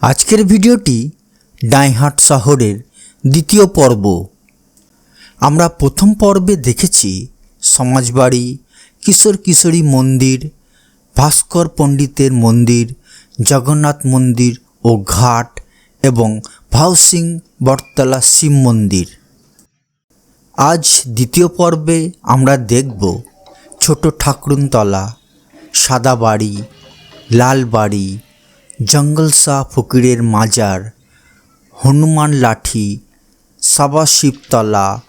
আজকের ভিডিওটি ডাইহাট শহরের দ্বিতীয় পর্ব। আমরা প্রথম পর্বে দেখেছি সমাজবাড়ি, কিশোর কিশোরী মন্দির, ভাস্কর পণ্ডিতের মন্দির, জগন্নাথ মন্দির ও ঘাট এবং ভাউসিং বটতলা শিব মন্দির। আজ দ্বিতীয় পর্বে আমরা দেখব ছোট ঠাকুরনতলা সাদা বাড়ি লাল বাড়ি জঙ্গল শাহ ফকিরের মাজার, হনুমান লাঠি, সাবা শিবতলা,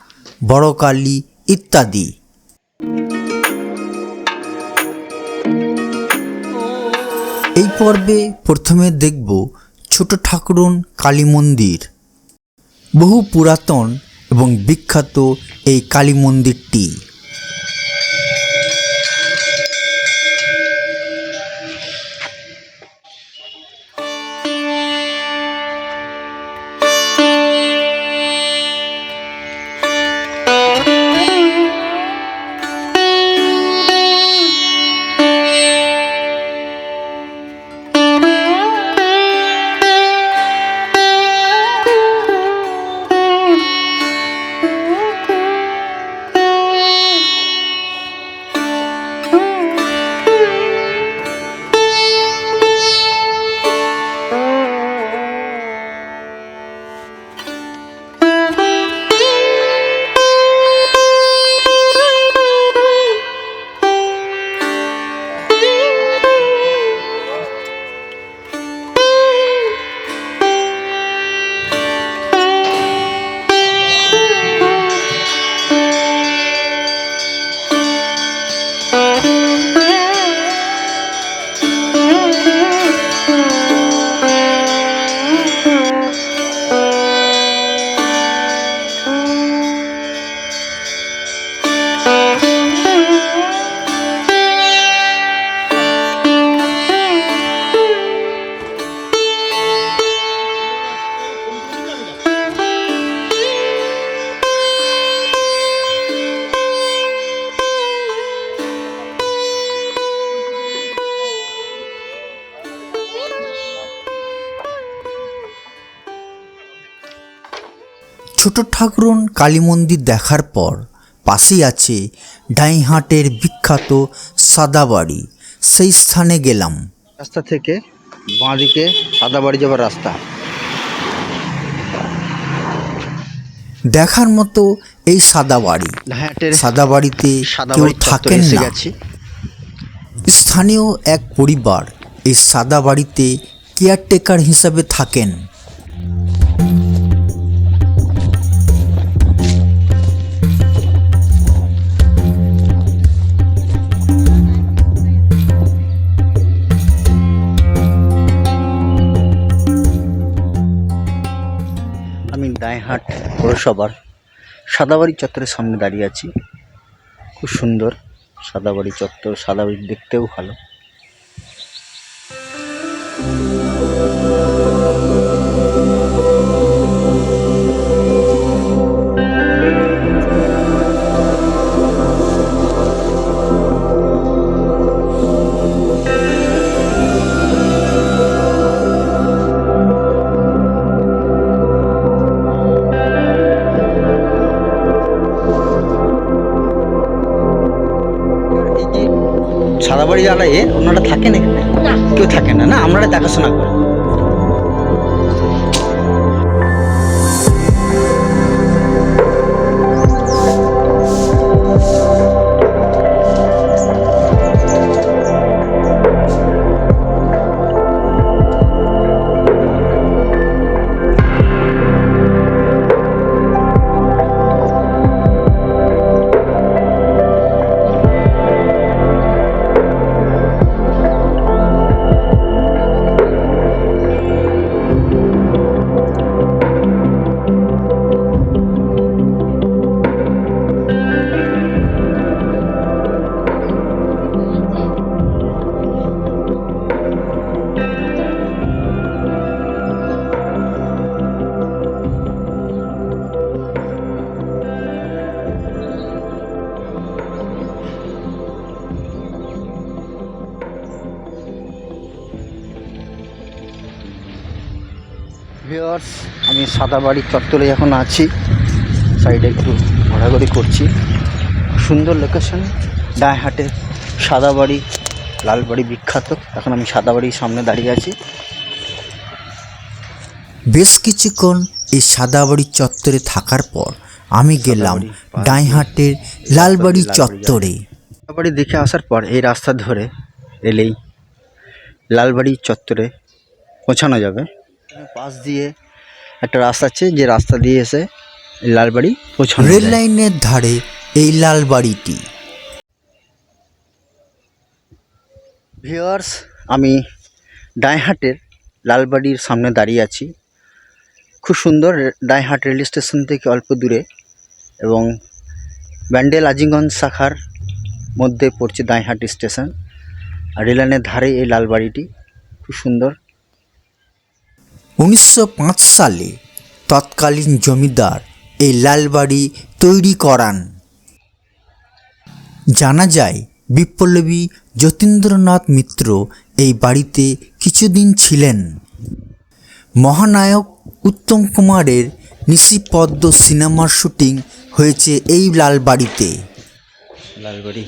বড়কালী ইত্যাদি। এই পর্বে প্রথমে দেখব ছোট ঠাকুরন কালী মন্দির। বহু পুরাতন এবং বিখ্যাত এই কালী মন্দিরটি। ছোট ঠাকুরন কালী মন্দির দেখার পর পাশেই আছে ডাইহাটের বিখ্যাত সাদাবাড়ি। সেই স্থানে গেলাম। রাস্তা থেকে বাঁদিকে সাদাবাড়ি যাবার রাস্তা। দেখার মতো এই সাদাবাড়ি। হাটের সাদাবাড়িতে কেউ সাদাবাড়ি থাকেন না। স্থানীয় এক পরিবার এই সাদা বাড়িতে কেয়ারটেকার হিসাবে থাকেন। দায়হাট পৌরসভার সাদাবাড়ি চত্বরের সামনে দাঁড়িয়ে আছি। খুব সুন্দর সাদাবাড়ি চত্বর সাদাবাড়ি দেখতেও ভালো। সাদাবাড়ি আলায় ওনারা থাকেন এখানে? কেউ থাকে না না? আমরা দেখাশোনা করেন ভিওর্স আমি সাদাবাড়ি চত্বরে এখন আছি। সাইডে একটু ঘোরাঘুরি করছি। সুন্দর লোকেশন ডায়হাটে সাদাবাড়ি লালবাড়ি বিখ্যাত। এখন আমি সাদাবাড়ির সামনে দাঁড়িয়ে আছি। বেশ কিছুক্ষণ এই সাদাবাড়ি চত্বরে থাকার পর আমি গেলাম ডাইহাটের লালবাড়ি লালবাড়ি চত্বরে। সাদাবাড়ি দেখে আসার পর এই রাস্তা ধরে এলেই লালবাড়ি চত্বরে পৌঁছানো যাবে। পাশ দিয়ে একটা রাস্তা আছে যে রাস্তা দিয়ে এসে লালবাড়ি পৌঁছানো রেল লাইনের ধারে এই লালবাড়িটি। ভিওয়ার্স আমি ডাইহাটের লালবাড়ির সামনে দাঁড়িয়ে আছি। খুব সুন্দর ডাইহাট রেল স্টেশন থেকে অল্প দূরে এবং ব্যান্ডেল আজিগঞ্জ শাখার মধ্যে পড়ছে দাইহাট স্টেশন। আর রেললাইনের ধারে এই লালবাড়িটি খুব সুন্দর। উনিশশো পাঁচ সালে তৎকালীন জমিদার এই লালবাড়ি তৈরি করান। জানা যায়, বিপ্লবী যতীন্দ্রনাথ মিত্র এই বাড়িতে কিছুদিন ছিলেন। মহানায়ক উত্তম কুমারের নিশিপদ্ম সিনেমার শুটিং হয়েছে এই লালবাড়িতে। লালবাড়ি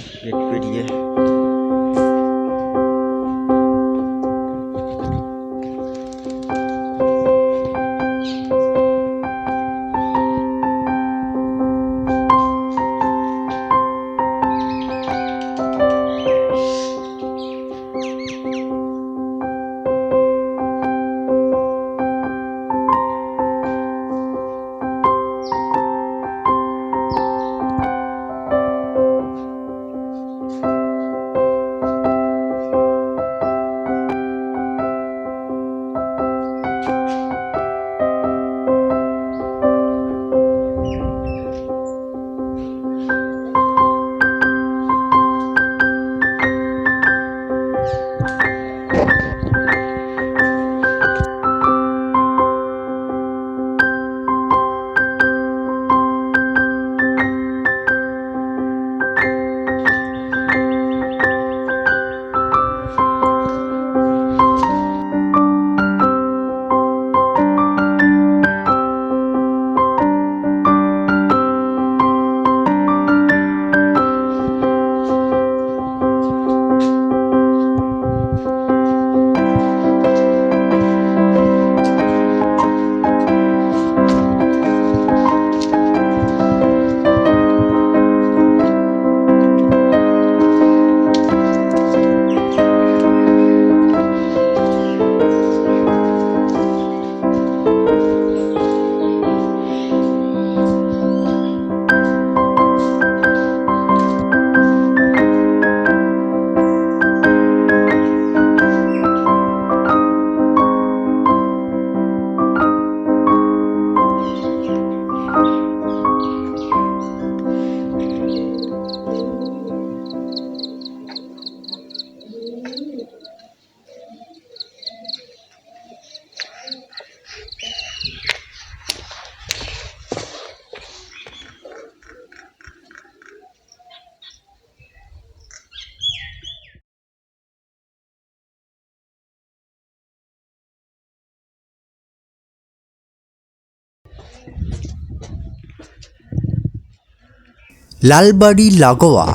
লালবাড়ি লাগোয়া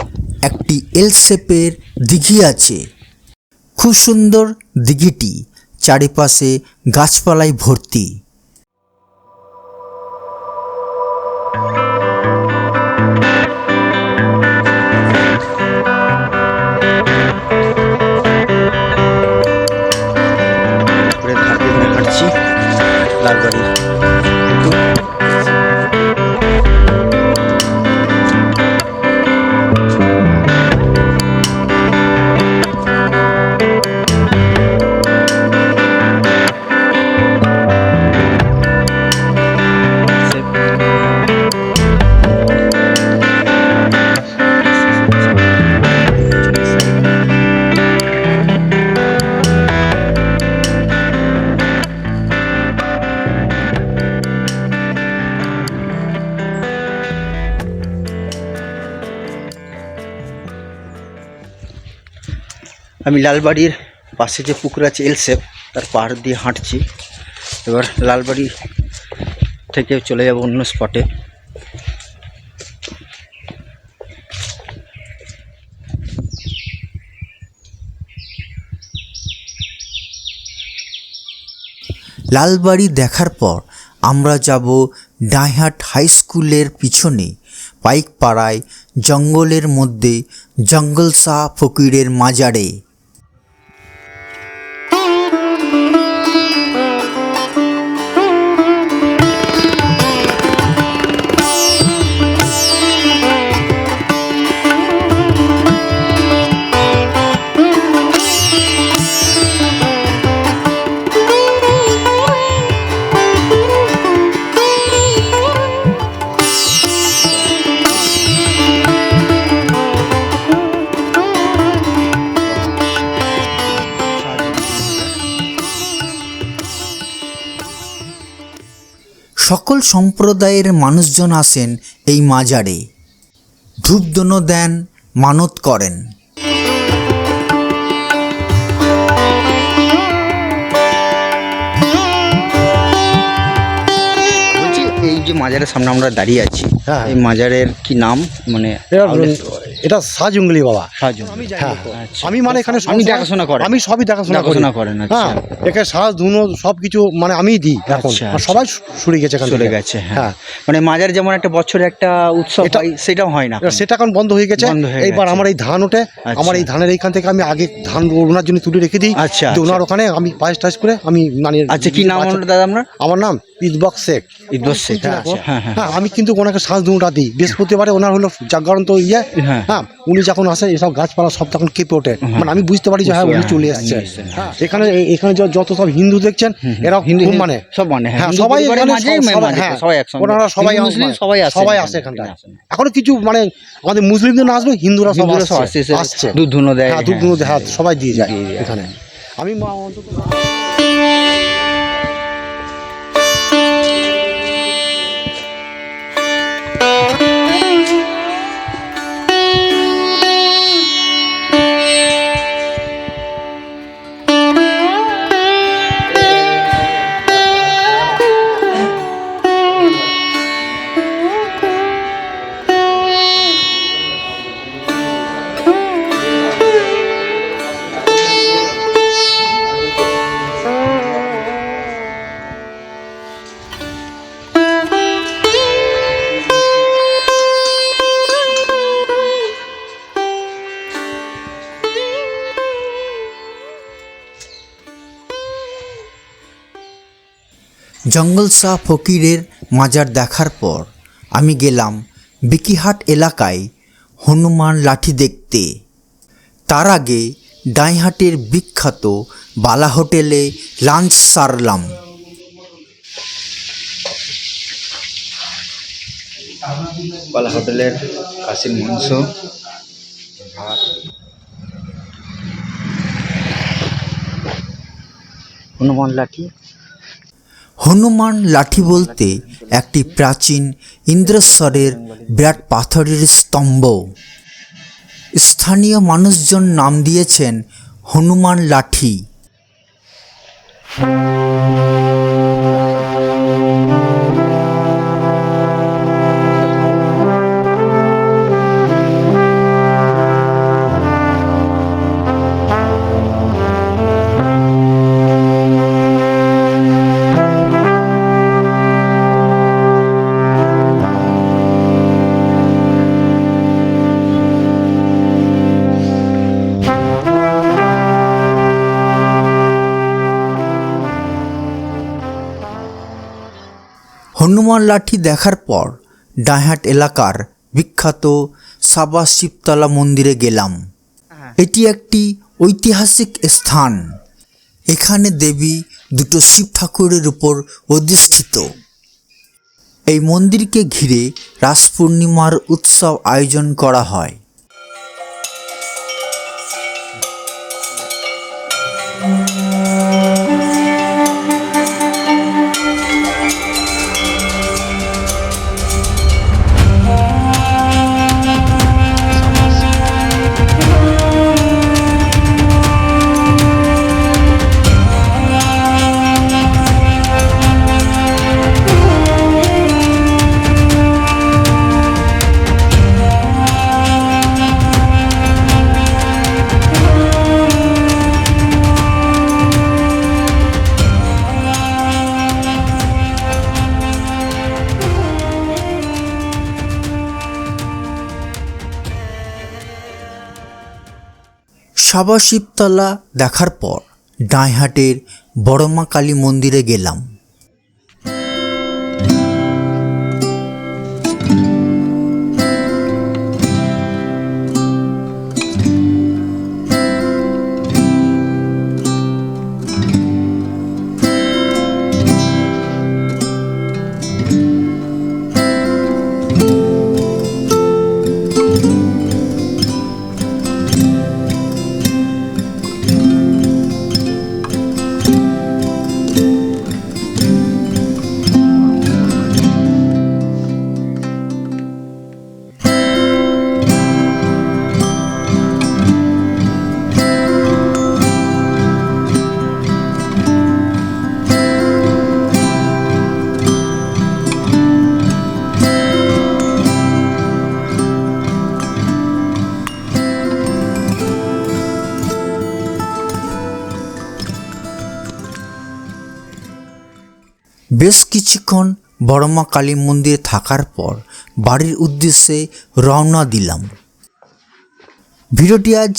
একটি এল শেপের দিঘি আছে। খুব সুন্দর দিঘিটি চারিপাশে গাছপালায় ভর্তি। লালবাড়ি আমি লালবাড়ির পাশে যে পুকুর আছে এল শেপ তার পাহাড় দিয়ে হাঁটছি। এবার লালবাড়ি থেকে চলে যাব অন্য স্পটে। লালবাড়ি দেখার পর আমরা যাব ডাইহাট হাই স্কুলের পিছনে, পাইকপাড়ায়, জঙ্গলের মধ্যে জঙ্গল শাহ ফকিরের মাজারে। সকল সম্প্রদায়ের মানুষজন আসেন এই মাজারে। ধূপদন দেন মানত করেন। এই যে মাজারের সামনে আমরা দাঁড়িয়ে আছি হ্যাঁ। এই মাজারের কি নাম? মানে এটা এটা বাবা। হ্যাঁ। আচ্ছা। আমি মানে এখানে আমি দেখাশোনা করেন? আমি সবই দেখাশোনা করি। দেখাশোনা আচ্ছা। হ্যাঁ। এখানে সাজ ধুনো সব কিছু মানে আমিই দিই এখন। আচ্ছা, আর। সবাই সরে গেছে এখান চলে গেছে হ্যাঁ। হ্যাঁ। মানে মাজার যেমন একটা বছরে একটা উৎসব হয় সেটাও হয় না সেটা এখন বন্ধ হয়ে গেছে। এইবার আমার এই ধান ওঠে। আমার এই ধানের এইখান থেকে আমি আগে ধান ওনার জন্য তুলে রেখে দিই। আচ্ছা, ওনার ওখানে আমি পায়েস টাইস করে আমি মানে আচ্ছা কি নাম দাদা আপনার? আমার নাম ইদবক শেখ। ইদ্দোস শেখ হ্যাঁ, হ্যাঁ হ্যাঁ। হ্যাঁ আমি কিন্তু ওনাকে শ্বাস ধুনোটা দিই। বৃহস্পতিবারে ওনার হলো জাগরণ তো ইয়ে। হ্যাঁ। হ্যাঁ উনি যখন আসে এসব গাছপালা সব তখন কেঁপে ওঠে। মানে আমি বুঝতে পারি যে হ্যাঁ উনি চলে এসছে। হ্যাঁ, হ্যাঁ এখানে এখানে যত সব হিন্দু দেখছেন এরা হিন্দু মানে সব মানে হ্যাঁ হ্যাঁ সবাই পরিবারের এখানে মাঝেই সব- মে- সবাই- হ্যাঁ, সবাই ওনারা সবাই সবাই আসে সবাই এখানে, আসে এখানটায়। এখনও কিছু মানে আমাদের মুসলিমদের না আসবে হিন্দুরা সব আসছে। দুধ ধুনো দেয়, হ্যাঁ দুধ হ্যাঁ, ধুনো দেয়, হ্যাঁ হ্যাঁ, সবাই দিয়ে যায় দিয়ে যায়। এখানে। আমি মা অন্তত জঙ্গল শাহ ফকিরের মাজার দেখার পর আমি গেলাম বিকিহাট এলাকায় হনুমান লাঠি দেখতে। তার আগে ডাইহাটের বিখ্যাত বালা হোটেলে লাঞ্চ সারলাম। বালা হোটেলের কাশির মাংস হনুমান লাঠি। হনুমান লাঠি বলতে একটি প্রাচীন ইন্দ্রেশ্বরের বিরাট পাথরের স্তম্ভ। স্থানীয় মানুষজন নাম দিয়েছেন হনুমান লাঠি। হনুমান লাঠি দেখার পর ডাইহাট এলাকার বিখ্যাত সাবা শিবতলা মন্দিরে গেলাম। এটি একটি ঐতিহাসিক স্থান। এখানে দেবী দুটো শিব ঠাকুরের উপর অধিষ্ঠিত। এই মন্দিরকে ঘিরে রাস পূর্ণিমার উৎসব আয়োজন করা হয়। সাবা শিবতলা দেখার পর ডাঁহাটের বড়মা কালী মন্দিরে গেলাম। বেশ কিছুক্ষণ বড়মা কালী মন্দিরে থাকার পর বাড়ির উদ্দেশ্যে রওনা দিলাম। ভিডিওটি আজ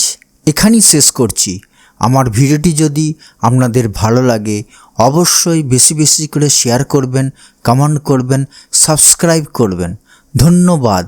এখানেই শেষ করছি। আমার ভিডিওটি যদি আপনাদের ভালো লাগে, অবশ্যই বেশি বেশি করে শেয়ার করবেন কমেন্ট করবেন সাবস্ক্রাইব করবেন। ধন্যবাদ।